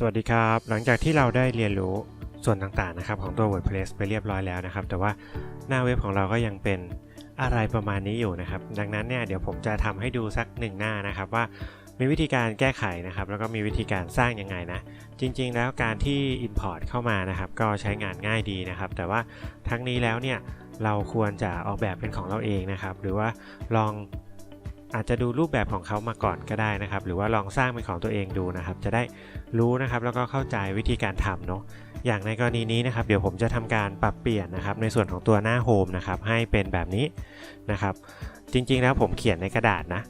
สวัสดีครับ หลังจากที่เราได้เรียนรู้ส่วนต่างๆนะครับของตัว WordPress ไปเรียบร้อยแล้วนะครับ แต่ว่าหน้าเว็บของเราก็ยังเป็นอะไรประมาณนี้อยู่นะครับ ดังนั้นเนี่ยเดี๋ยวผมจะทำให้ดูสักหนึ่งหน้านะครับว่ามีวิธีการแก้ไขนะครับ แล้วก็มีวิธีการสร้างยังไงนะ จริง ๆ แล้วการที่ Import เข้ามานะครับ ก็ใช้งานง่ายดีนะครับ แต่ว่าทั้งนี้แล้วเนี่ยเราควรจะออกแบบเป็นของเราเองนะครับ หรือว่าลอง อาจจะดูรูปแบบของเขามาก่อนก็ได้นะครับ หรือว่าลองสร้างเป็นของตัวเองดูนะครับ จะได้รู้นะครับแล้วก็เข้าใจวิธีการทำเนาะอย่างในกรณีนี้นะครับ เดี๋ยวผมจะทำการปรับเปลี่ยนนะครับ ในส่วนของตัวหน้าโฮมนะครับให้เป็นแบบนี้นะครับ จริงๆแล้วผมเขียนในกระดาษนะ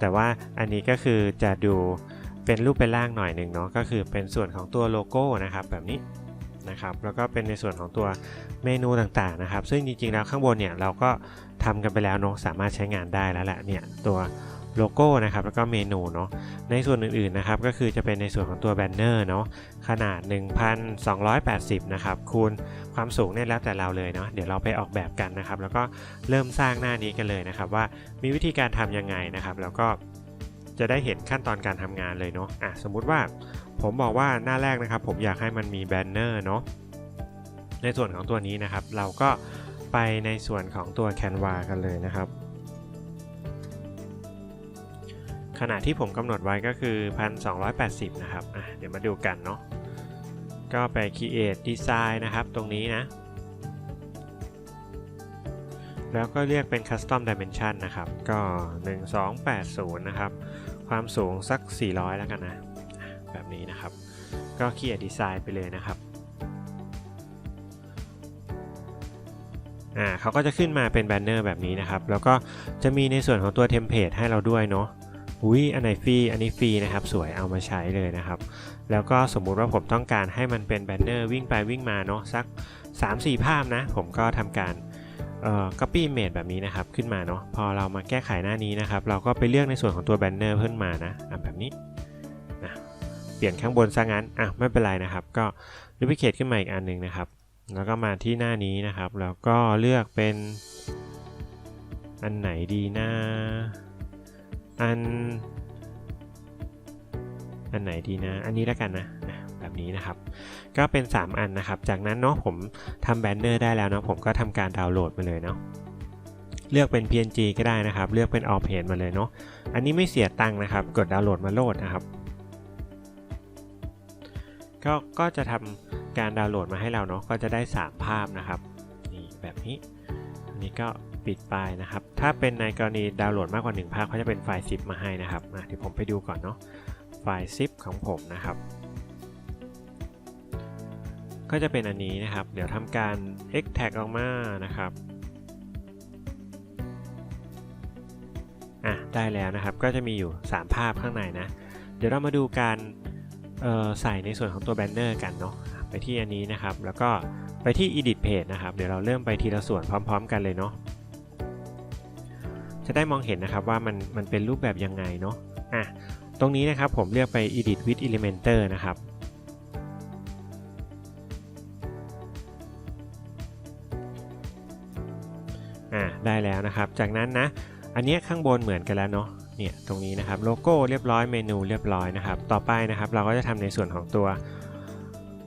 แต่ว่าอันนี้ก็คือจะดูเป็นรูปเป็นร่างหน่อยหนึ่งเนาะก็คือเป็นส่วนของตัวโลโก้นะครับแบบนี้ นะครับ แล้วก็เป็นในส่วนของตัวเมนูต่างๆนะครับ ซึ่งจริงๆแล้วข้างบนเนี่ยเราก็ทำกันไปแล้วเนาะสามารถใช้งานได้แล้วแหละเนี่ยตัวโลโก้นะครับแล้วก็เมนูเนาะในส่วนอื่นๆนะครับก็คือจะเป็นในส่วนของตัวแบนเนอร์เนาะขนาด 1280 นะครับคูณความสูงเนี่ยแล้วแต่เราเลยเนาะเดี๋ยวเราไปออกแบบกันนะครับ แล้วก็เริ่มสร้างหน้านี้กันเลยนะครับ ว่ามีวิธีการทำยังไงนะครับ แล้วก็จะได้เห็นขั้นตอนการทำงานเลยเนาะอะสมมุติว่า ผมบอกว่าหน้าแรกนะครับ ผมอยากให้มันมีแบนเนอร์เนาะในส่วนของตัวนี้นะครับ เราก็ไปในส่วนของตัว Canva กันเลยนะครับ ขนาดที่ผมกำหนดไว้ก็คือ 1280 นะครับเดี๋ยวมาดูกันเนาะก็ไป create design นะครับ ตรงนี้นะ แล้วก็เรียกเป็น custom dimension นะครับ ก็ 1280 นะครับ ความสูงสัก 400 แล้วกันนะ แบบนี้นะครับ ก็ create design ไปเลยนะครับอ่าเขาก็จะขึ้นมาเป็นแบนเนอร์แบบนี้นะครับ แล้วก็จะมีในส่วนของตัวเทมเพลตให้เราด้วยเนาะอุ้ยอันไหนฟรี อันนี้ฟรีนะครับ สวยเอามาใช้เลยนะครับ แล้วก็สมมุติว่าผมต้องการให้มันเป็นแบนเนอร์วิ่งไปวิ่งมาเนาะสัก 3-4 ภาพนะ ผมก็ทำการเอ่อ copy image แบบนี้นะครับ ขึ้นมาเนาะ พอเรามาแก้ไขหน้านี้นะครับ เราก็ไปเลือกในส่วนของตัวแบนเนอร์เพิ่มมานะอะแบบนี้ เปลี่ยนข้างบนซะงั้นอะไม่เป็นไรนะครับ ก็ duplicate ขึ้นมาอีกอันหนึ่งนะครับ แล้วก็มาที่หน้านี้นะครับ แล้วก็เลือกเป็น อันไหนดีนะ อัน อันไหนดีนะ อันนี้แล้วกันนะแบบนี้นะครับ ก็เป็น 3 อันนะครับ จากนั้นเนาะผมทำแบนเนอร์ได้แล้วเนาะผมก็ทำการดาวน์โหลดมาเลยเนาะเลือกเป็น PNG ก็ได้นะครับ เลือกเป็น All Page มาเลยเนาะ อันนี้ไม่เสียตังค์นะครับ กดดาวน์โหลดมาโหลดนะครับ ก็ก็จะทำการดาวน์โหลดมาให้เราเนาะก็จะได้ 3 ภาพนะครับนี่แบบนี้อันนี้ก็ปิดไปนะครับ ถ้าเป็นในกรณีดาวน์โหลดมากกว่า 1 ภาพเขาจะเป็นไฟล์ zip มาให้นะครับอะเดี๋ยวผมไปดูก่อนเนาะไฟล์ zip ของผมนะครับ ก็จะเป็นอันนี้นะครับ เดี๋ยวทำการ extract ออกมานะครับอะได้แล้วนะครับก็จะมีอยู่ 3 ภาพข้างในนะ เดี๋ยวเรามาดูการ ใส่ในส่วนของตัวแบนเนอร์กันเนาะไปที่อันนี้นะครับ แล้วก็ไปที่ edit page นะครับ เดี๋ยวเราเริ่มไปทีละส่วนพร้อม ๆ กันเลยเนาะจะได้มองเห็นนะครับว่ามันมันเป็นรูปแบบยังไงเนาะอะตรงนี้นะครับผมเลือกไป edit with elementor นะครับอ่าได้แล้วนะครับ จากนั้นนะ อันนี้ข้างบนเหมือนกันแล้วเนาะ เนี่ยตรงนี้นะครับโลโก้เรียบร้อยเมนูเรียบร้อยนะครับ ต่อไปนะครับเราก็จะทำในส่วนของตัว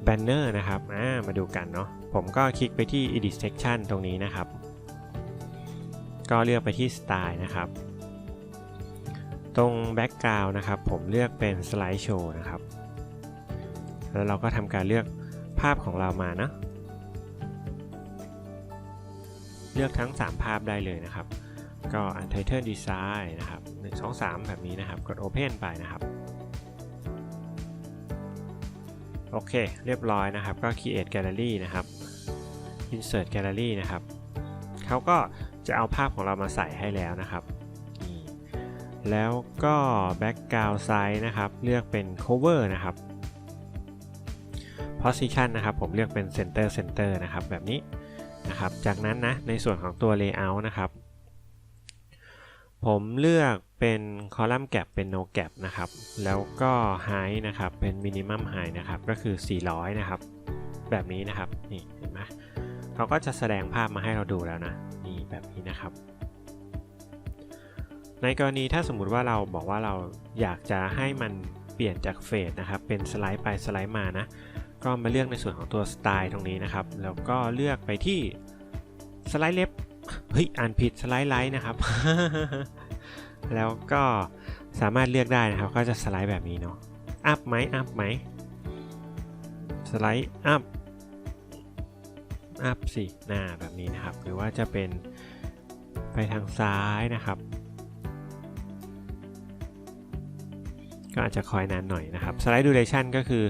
แบนเนอร์นะครับามาดูกันเนาะผมก็คลิกไปที่ edit section ตรงนี้นะครับ ก็เลือกไปที่ style นะครับ ตรง background นะครับ ผมเลือกเป็น slide show นะครับ แล้วเราก็ทำการเลือกภาพของเรามานะ เลือกทั้ง 3 ภาพได้เลยนะครับ ก็ untitled design นะครับ 1 2 3 แบบนี้นะครับ กด open ไปนะครับ โอเค เรียบร้อยนะครับ ก็ create gallery นะครับ insert gallery นะครับ เขาก็จะเอาภาพของเรามาใส่ให้แล้วนะครับ แล้วก็ background size นะครับ เลือกเป็น cover นะครับ position นะครับ ผมเลือกเป็น center center นะครับ แบบนี้นะครับ จากนั้นนะ ในส่วนของตัว layout นะครับ ผมเลือกเป็น column gap เป็น no gap นะครับ แล้วก็ height นะครับเป็น minimum high นะครับ ก็คือ 400 นะครับ แบบนี้นะครับ นี่เห็นไหมเขาก็จะแสดงภาพมาให้เราดูแล้วนะ นี่แบบนี้นะครับ ในกรณีถ้าสมมุติว่าเราบอกว่าเราอยากจะให้มันเปลี่ยนจากเฟดนะครับ เป็นสไลด์ไปสไลด์มานะ ก็มาเลือกในส่วนของตัวสไตล์ตรงนี้นะครับ แล้วก็เลือกไปที่สไลด์เล็บ เฮ้ยอ่านผิดสไลด์ไลท์นะครับ แล้วก็สามารถเลือกได้นะครับ ก็จะสไลด์แบบนี้เนาะอัพไหมอัพไหมสไลด์อัพอัพสิหน้าแบบนี้นะครับ หรือว่าจะเป็นไปทางซ้ายนะครับ ก็อาจจะคอยนานหน่อยนะครับสไลด์ดูเรชันก็คือ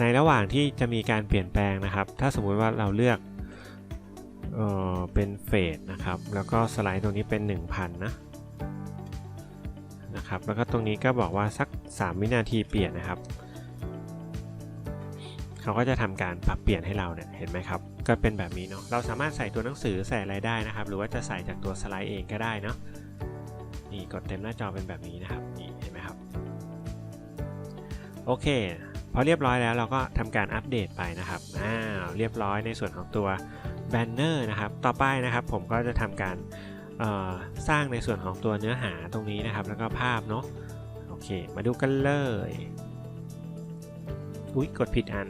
ในระหว่างที่จะมีการเปลี่ยนแปลงนะครับ ถ้าสมมุติว่าเราเลือก เออเป็นเฟสนะครับ แล้วก็สไลด์ตรงนี้เป็น 1000 นะนะครับ แล้วก็ตรงนี้ก็บอกว่าสัก 3 วินาทีเปลี่ยนนะครับ เขาก็จะทำการปรับเปลี่ยนให้เราเนี่ย เห็นไหมครับ ก็เป็นแบบนี้เนาะ เราสามารถใส่ตัวหนังสือใส่อะไรได้นะครับ หรือว่าจะใส่จากตัวสไลด์เองก็ได้เนาะ นี่กดเต็มหน้าจอเป็นแบบนี้นะครับ นี่เห็นไหมครับ โอเค พอเรียบร้อยแล้วเราก็ทำการอัปเดตไปนะครับ อ้าว เรียบร้อยในส่วนของตัว แบนเนอร์นะครับ ต่อไปนะครับผมก็จะทำการสร้างในส่วนของตัวเนื้อหาตรงนี้นะครับ แล้วก็ภาพเนาะโอเค มาดูกันเลย อุ๊ย กดผิดอัน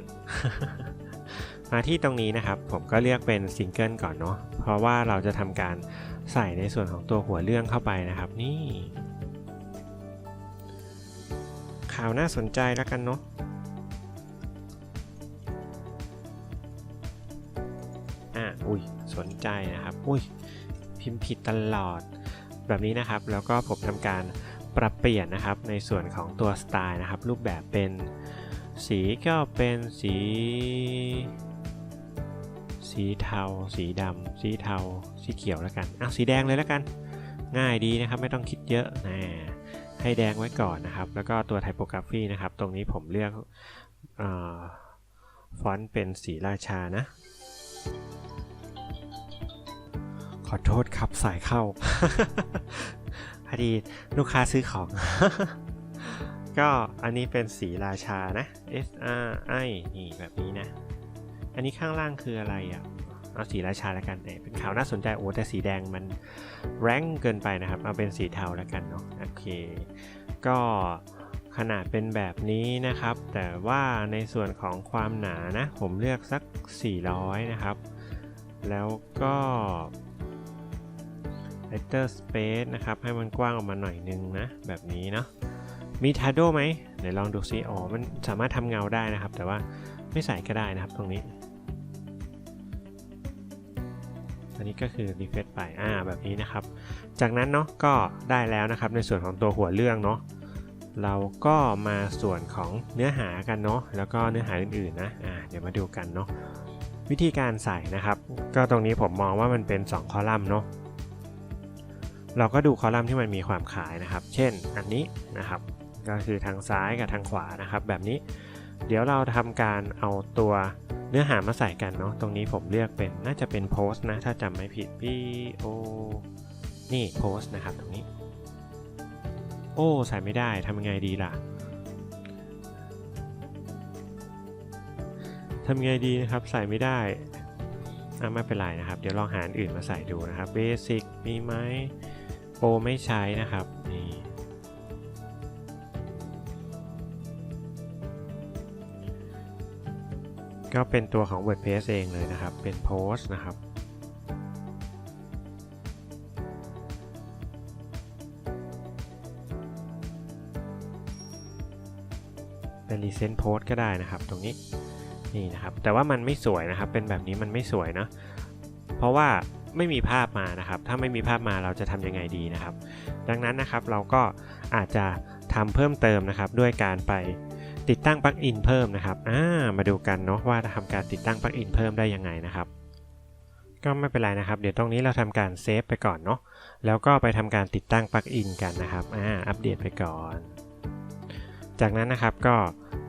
มาที่ตรงนี้นะครับ ผมก็เลือกเป็นซิงเกิลก่อนเนาะเพราะว่าเราจะทำการใส่ในส่วนของตัวหัวเรื่องเข้าไปนะครับ นี่ข่าวน่าสนใจแล้วกันเนาะ อุ้ยสนใจนะครับ อุ้ยพิมพ์ผิดตลอด แบบนี้นะครับ แล้วก็ผมทำการปรับเปลี่ยนนะครับในส่วนของตัวสไตล์นะครับ รูปแบบเป็นสีก็เป็นสี สีเทา สีดำสีเทา สีเขียวแล้วกันอ้าสีแดงเลยแล้วกัน ง่ายดีนะครับไม่ต้องคิดเยอะนะให้แดงไว้ก่อนนะครับ แล้วก็ตัวไทโปกราฟีนะครับ ตรงนี้ผมเลือกอฟอนต์เป็นสีราชานะ ขอโทษครับสายเข้าพอดีลูกค้าซื้อของ ก็อันนี้เป็นสีราชานะ S R I นี่แบบนี้นะ อันนี้ข้างล่างคืออะไรอะ เอาสีราชาแล้วกันเเป็นขาวน่าสนใจโอ้แต่สีแดงมันแรงเกินไปนะครับ เอาเป็นสีเทาแล้วกันเนาะโอเค ก็ขนาดเป็นแบบนี้นะครับ แต่ว่าในส่วนของความหนานะ ผมเลือกสัก 400 นะครับ แล้วก็ letter space นะครับ ให้มันกว้างออกมาหน่อยนึงนะ แบบนี้เนาะมีทาโดไหมเดี๋ยวลองดูซิอ๋อมันสามารถทำเงาได้นะครับ แต่ว่าไม่ใส่ก็ได้นะครับตรงนี้ อันนี้ก็คือ refresh ไปอ่าแบบนี้นะครับ จากนั้นเนาะก็ได้แล้วนะครับในส่วนของตัวหัวเรื่องเนาะเราก็มาส่วนของเนื้อหากันเนาะแล้วก็เนื้อหาอื่นๆนะอ่าเดี๋ยวมาดูกันเนาะวิธีการใส่นะครับ ก็ตรงนี้ผมมองว่ามันเป็น 2 คอลัมน์เนาะ เราก็ดูคอลัมน์ที่มันมีความขายนะครับ เช่นอันนี้นะครับ ก็คือทางซ้ายกับทางขวานะครับ แบบนี้ เดี๋ยวเราทำการเอาตัวเนื้อหามาใส่กันเนาะ ตรงนี้ผมเลือกเป็นน่าจะเป็นโพสต์นะ ถ้าจำไม่ผิด P O นี่โพสต์นะครับตรงนี้ โอ้ใส่ไม่ได้ทำยังไงดีล่ะทำยังไงดีนะครับ ใส่ไม่ได้อะไม่เป็นไรนะครับ เดี๋ยวลองหาอื่นมาใส่ดูนะครับเบสิกมีไหม โปรไม่ใช้นะครับนี่ก็เป็นตัวของ WordPress เองเลยนะครับ เป็นโพสต์นะครับ เป็นรีเซนต์โพสก็ได้นะครับ ตรงนี้นี่นะครับ แต่ว่ามันไม่สวยนะครับ เป็นแบบนี้มันไม่สวยนะ เพราะว่า ไม่มีภาพมานะครับ ถ้าไม่มีภาพมาเราจะทำยังไงดีนะครับ ดังนั้นนะครับเราก็อาจจะทำเพิ่มเติมนะครับ ด้วยการไปติดตั้งปลั๊กอินเพิ่มนะครับอ่ามาดูกันเนาะว่าทำการติดตั้งปลั๊กอินเพิ่มได้ยังไงนะครับ ก็ไม่เป็นไรนะครับ เดี๋ยวตรงนี้เราทำการเซฟไปก่อนเนาะแล้วก็ไปทำการติดตั้งปลั๊กอินกันนะครับอ่าอัปเดตไปก่อน จากนั้นนะครับก็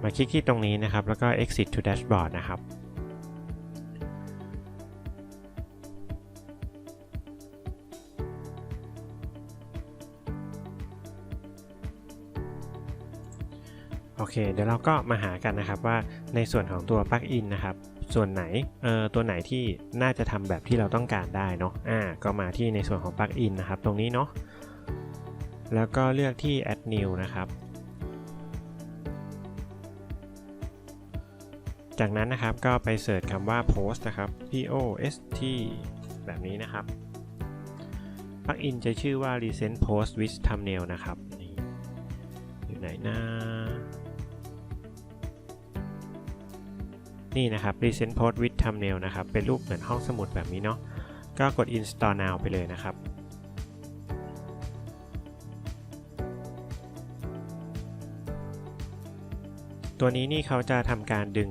มาคลิกที่ตรงนี้นะครับ แล้วก็ exit to dashboard นะครับ โอเค เดี๋ยวเราก็มาหากันนะครับว่าในส่วนของตัวปลั๊กอินนะครับ ส่วนไหนเอ่อตัวไหนที่น่าจะทำแบบที่เราต้องการได้เนาะอ่าก็มาที่ในส่วนของปลั๊กอินนะครับตรงนี้เนาะแล้วก็เลือกที่ add new นะครับ จากนั้นนะครับก็ไปเสิร์ชคำว่า post นะครับ p o s t แบบนี้นะครับปลั๊กอินจะชื่อว่า recent post with thumbnail นะครับอยู่ไหนนะ นี่นะครับ recent post with thumbnail นะครับ เป็นรูปเหมือนห้องสมุดแบบนี้เนาะ ก็กด install now ไปเลยนะครับ ตัวนี้นี่เขาจะทำการดึง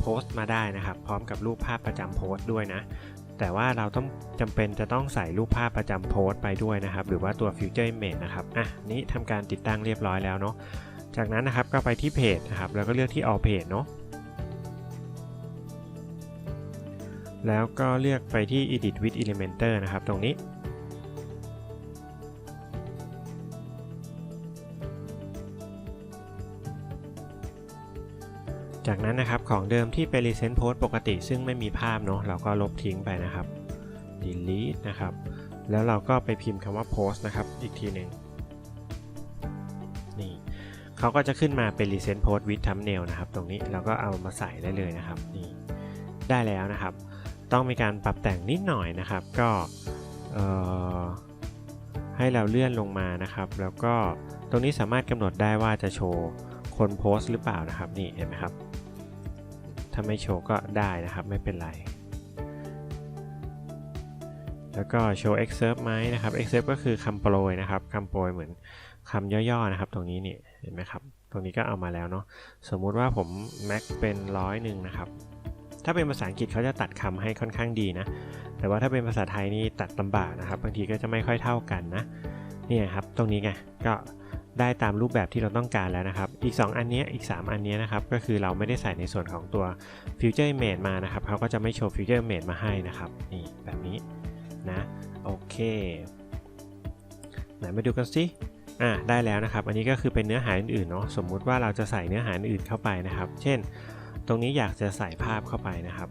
โพสต์มาได้นะครับ พร้อมกับรูปภาพประจำโพสต์ด้วยนะ แต่ว่าเราต้องจำเป็นจะต้องใส่รูปภาพประจำโพสต์ไปด้วยนะครับ หรือว่าตัว Future Image นะครับ อะ นี้ทำการติดตั้งเรียบร้อยแล้วเนาะ จากนั้นนะครับก็ไปที่เพจนะครับ แล้วก็เลือกที่ All Page เนาะ แล้วก็เลือกไปที่ Edit with Elementor นะครับ ตรงนี้ จากนั้นนะครับของเดิมที่เป็น Recent Post ปกติ ซึ่งไม่มีภาพเนาะเราก็ลบทิ้งไปนะครับ delete นะครับ แล้วเราก็ไปพิมพ์คำว่า post นะครับ อีกทีหนึ่งนี่เขาก็จะขึ้นมาเป็น Recent Post with Thumbnail นะครับ ตรงนี้เราก็เอามาใส่ได้เลยนะครับนี่ได้แล้วนะครับ ต้องมีการปรับแต่งนิดหน่อยนะครับ ก็ให้เราเลื่อนลงมานะครับ แล้วก็ตรงนี้สามารถกำหนดได้ว่าจะโชว์คนโพสต์หรือเปล่านะครับนี่เห็นไหมครับ ถ้าไม่โชว์ก็ได้นะครับไม่เป็นไร แล้วก็โชว์ excerpt ไหมนะครับ excerpt ก็คือคำโปรยนะครับคำโปรยเหมือนคำย่อๆนะครับ ตรงนี้นี่เห็นไหมครับ ตรงนี้ก็เอามาแล้วเนาะสมมุติว่าผม max เป็นร้อยหนึ่งนะครับ ถ้าเป็นภาษาอังกฤษเขาจะตัดคำให้ค่อนข้างดีนะ แต่ว่าถ้าเป็นภาษาไทยนี่ตัดลำบากนะครับ บางทีก็จะไม่ค่อยเท่ากันนะ นี่ครับ ตรงนี้ไง ก็ได้ตามรูปแบบที่เราต้องการแล้วนะครับ อีก 2 อันนี้อีก 3 อันนี้นะครับ ก็คือเราไม่ได้ใส่ในส่วนของตัว Future Image มานะครับ เขาก็จะไม่โชว์ Future Image มาให้นะครับ นี่แบบนี้นะ โอเค ไหนมาดูกันสิอ่าได้แล้วนะครับ อันนี้ก็คือเป็นเนื้อหาอื่นๆเนาะ สมมุติว่าเราจะใส่เนื้อหาอื่นเข้าไปนะครับ เช่น ตรงนี้อยากจะใส่ภาพเข้าไปนะครับ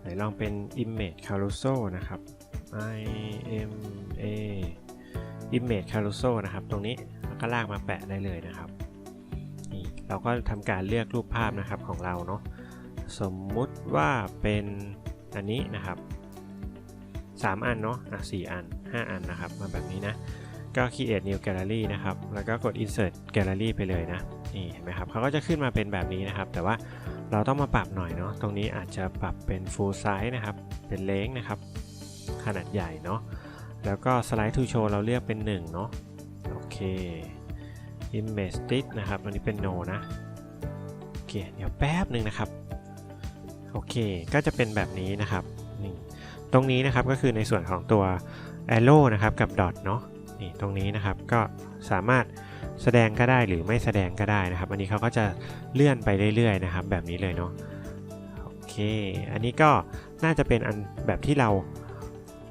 ไหนลองเป็น Image Carousel นะครับ I M A Image Carousel นะครับ ตรงนี้ก็ลากมาแปะได้เลยนะครับนี่เราก็ทำการเลือกรูปภาพนะครับของเราเนาะสมมุติว่าเป็นอันนี้นะครับ 3 อันเนาะอะ4อัน 5 อันนะครับ มาแบบนี้นะ ก็ create new gallery นะครับ แล้วก็กด insert gallery ไปเลยนะ นี่เห็นไหมครับเขาก็จะขึ้นมาเป็นแบบนี้นะครับ แต่ว่าเราต้องมาปรับหน่อยเนาะตรงนี้อาจจะปรับเป็น full size นะครับ เป็นเล้งนะครับ ขนาดใหญ่เนาะแล้วก็ slide to show เราเลือกเป็น 1 เนาะโอเค image stick นะครับอันนี้เป็น no นะโอเคเดี๋ยวแป๊บหนึ่งนะครับโอเคก็จะเป็นแบบนี้นะครับนี่ตรงนี้นะครับก็คือในส่วนของตัว arrow นะครับกับ dot เนาะนี่ตรงนี้นะครับก็สามารถ แสดงก็ได้หรือไม่แสดงก็ได้นะครับ อันนี้เขาก็จะเลื่อนไปเรื่อยๆนะครับ แบบนี้เลยเนาะโอเค อันนี้ก็น่าจะเป็นอันแบบที่เรา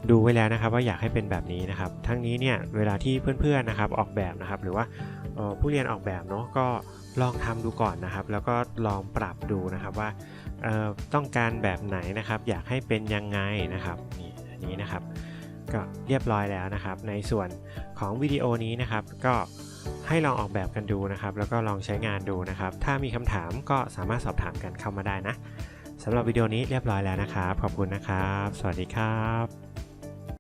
ดูไว้แล้วนะครับ ว่าอยากให้เป็นแบบนี้นะครับ ทั้งนี้เนี่ยเวลาที่เพื่อนๆนะครับออกแบบนะครับ หรือว่าผู้เรียนออกแบบเนาะก็ลองทำดูก่อนนะครับ แล้วก็ลองปรับดูนะครับว่าต้องการแบบไหนนะครับ อยากให้เป็นยังไงนะครับนี่อันนี้นะครับ ก็เรียบร้อยแล้วนะครับ ในส่วนของวิดีโอนี้นะครับก็ ให้ลองออกแบบกันดูนะครับ แล้วก็ลองใช้งานดูนะครับ ถ้ามีคำถามก็สามารถสอบถามกันเข้ามาได้นะสำหรับวิดีโอนี้เรียบร้อยแล้วนะครับ ขอบคุณนะครับ สวัสดีครับ